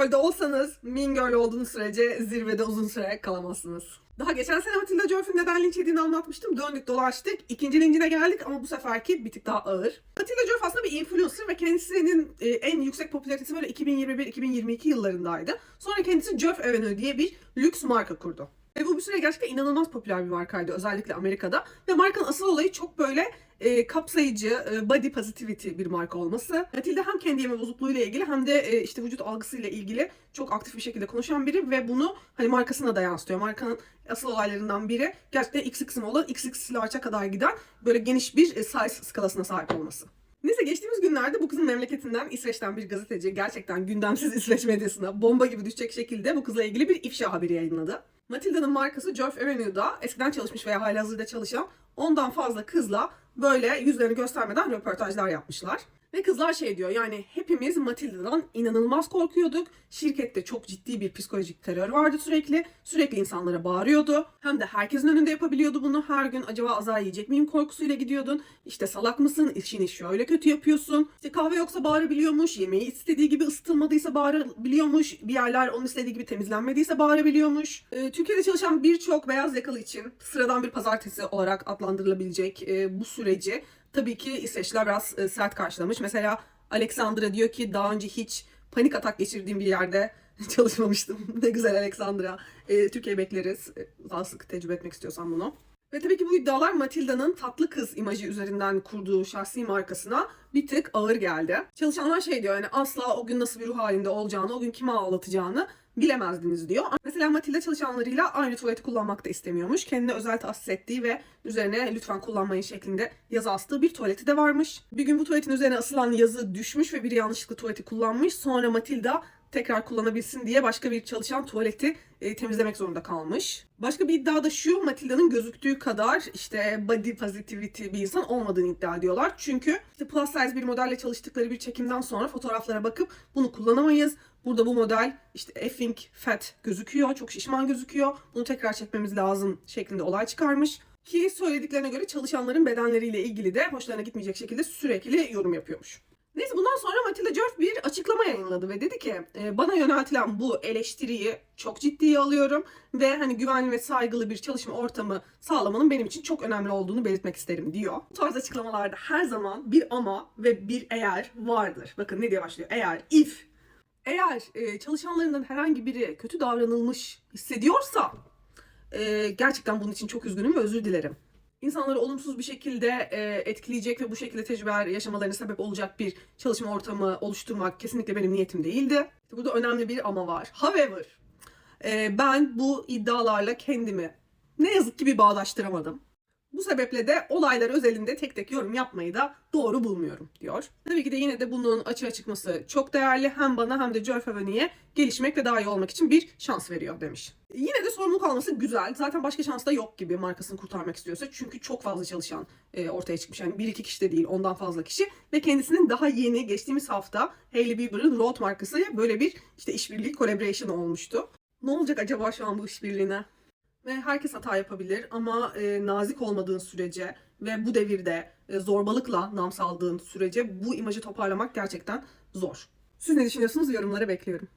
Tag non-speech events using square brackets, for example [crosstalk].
Girl'de olsanız Mean Girl olduğunuz sürece zirvede uzun süre kalamazsınız. Daha geçen sene Matilda Jörf'ün neden linç yediğini anlatmıştım. Döndük dolaştık. İkinci lincine geldik ama bu seferki bir tık daha ağır. Matilda Jörf aslında bir influencer ve kendisinin e, en yüksek popülaritesi böyle 2021-2022 yıllarındaydı. Sonra kendisi Jörf Avenue diye bir lüks marka kurdu. Ve bu bir süre gerçekten inanılmaz popüler bir markaydı özellikle Amerika'da. Ve markanın asıl olayı çok böyle e, kapsayıcı, e, body positivity bir marka olması. Matilda hem kendi yeme bozukluğuyla ilgili hem de e, işte vücut algısıyla ilgili çok aktif bir şekilde konuşan biri ve bunu hani markasına da yansıtıyor. Markanın asıl olaylarından biri gerçekten XX'im olan XX large'a kadar giden böyle geniş bir e, size skalasına sahip olması. Neyse geçtiğimiz günlerde bu kızın memleketinden İsveç'ten bir gazeteci gerçekten gündemsiz [laughs] İsveç medyasına bomba gibi düşecek şekilde bu kızla ilgili bir ifşa haberi yayınladı. Matilda'nın markası Jörf Avenue'da eskiden çalışmış veya halihazırda çalışan ondan fazla kızla böyle yüzlerini göstermeden röportajlar yapmışlar. Ve kızlar şey diyor yani hepimiz Matilda'dan inanılmaz korkuyorduk. Şirkette çok ciddi bir psikolojik terör vardı sürekli. Sürekli insanlara bağırıyordu. Hem de herkesin önünde yapabiliyordu bunu. Her gün acaba azar yiyecek miyim korkusuyla gidiyordun. İşte salak mısın? İşini şöyle kötü yapıyorsun. İşte kahve yoksa bağırabiliyormuş. Yemeği istediği gibi ısıtılmadıysa bağırabiliyormuş. Bir yerler onun istediği gibi temizlenmediyse bağırabiliyormuş. Ee, Türkiye'de çalışan birçok beyaz yakalı için sıradan bir pazartesi olarak adlandırılabilecek e, bu süreci tabii ki İsveçliler biraz e, sert karşılamış. Mesela Alexandra diyor ki daha önce hiç panik atak geçirdiğim bir yerde [laughs] çalışmamıştım. [laughs] ne güzel Alexandra. E, Türkiye bekleriz. E, daha sık tecrübe etmek istiyorsan bunu. Ve tabii ki bu iddialar Matilda'nın tatlı kız imajı üzerinden kurduğu şahsi markasına bir tık ağır geldi. Çalışanlar şey diyor yani asla o gün nasıl bir ruh halinde olacağını, o gün kime ağlatacağını bilemezdiniz diyor. Mesela Matilda çalışanlarıyla aynı tuvaleti kullanmak da istemiyormuş. Kendine özel tahsis ettiği ve üzerine lütfen kullanmayın şeklinde yazı astığı bir tuvaleti de varmış. Bir gün bu tuvaletin üzerine asılan yazı düşmüş ve biri yanlışlıkla tuvaleti kullanmış. Sonra Matilda tekrar kullanabilsin diye başka bir çalışan tuvaleti e, temizlemek zorunda kalmış. Başka bir iddia da şu, Matilda'nın gözüktüğü kadar işte body positivity bir insan olmadığını iddia ediyorlar. Çünkü işte plus size bir modelle çalıştıkları bir çekimden sonra fotoğraflara bakıp bunu kullanamayız. Burada bu model işte effing fat gözüküyor, çok şişman gözüküyor. Bunu tekrar çekmemiz lazım şeklinde olay çıkarmış. Ki söylediklerine göre çalışanların bedenleriyle ilgili de hoşlarına gitmeyecek şekilde sürekli yorum yapıyormuş. Neyse bundan sonra Matilda Jörf bir açıklama yayınladı ve dedi ki "E, bana yöneltilen bu eleştiriyi çok ciddiye alıyorum ve hani güvenli ve saygılı bir çalışma ortamı sağlamanın benim için çok önemli olduğunu belirtmek isterim diyor. Bu tarz açıklamalarda her zaman bir ama ve bir eğer vardır. Bakın ne diye başlıyor? Eğer, if. Eğer e, çalışanlarından herhangi biri kötü davranılmış hissediyorsa e, gerçekten bunun için çok üzgünüm ve özür dilerim insanları olumsuz bir şekilde e, etkileyecek ve bu şekilde tecrübeler yaşamalarına sebep olacak bir çalışma ortamı oluşturmak kesinlikle benim niyetim değildi. Burada önemli bir ama var. However, e, ben bu iddialarla kendimi ne yazık ki bir bağdaştıramadım. Bu sebeple de olaylar özelinde tek tek yorum yapmayı da doğru bulmuyorum diyor. Tabii ki de yine de bunun açığa çıkması çok değerli. Hem bana hem de Jörf Aveni'ye gelişmek ve daha iyi olmak için bir şans veriyor demiş. Yine de sorumluluk alması güzel. Zaten başka şans da yok gibi markasını kurtarmak istiyorsa. Çünkü çok fazla çalışan e, ortaya çıkmış. Yani bir iki kişi de değil ondan fazla kişi. Ve kendisinin daha yeni geçtiğimiz hafta Hailey Bieber'ın Road markasıyla böyle bir işte işbirliği collaboration olmuştu. Ne olacak acaba şu an bu işbirliğine? Ve herkes hata yapabilir ama e, nazik olmadığın sürece ve bu devirde e, zorbalıkla nam saldığın sürece bu imajı toparlamak gerçekten zor. Siz ne düşünüyorsunuz? Yorumlara bekliyorum.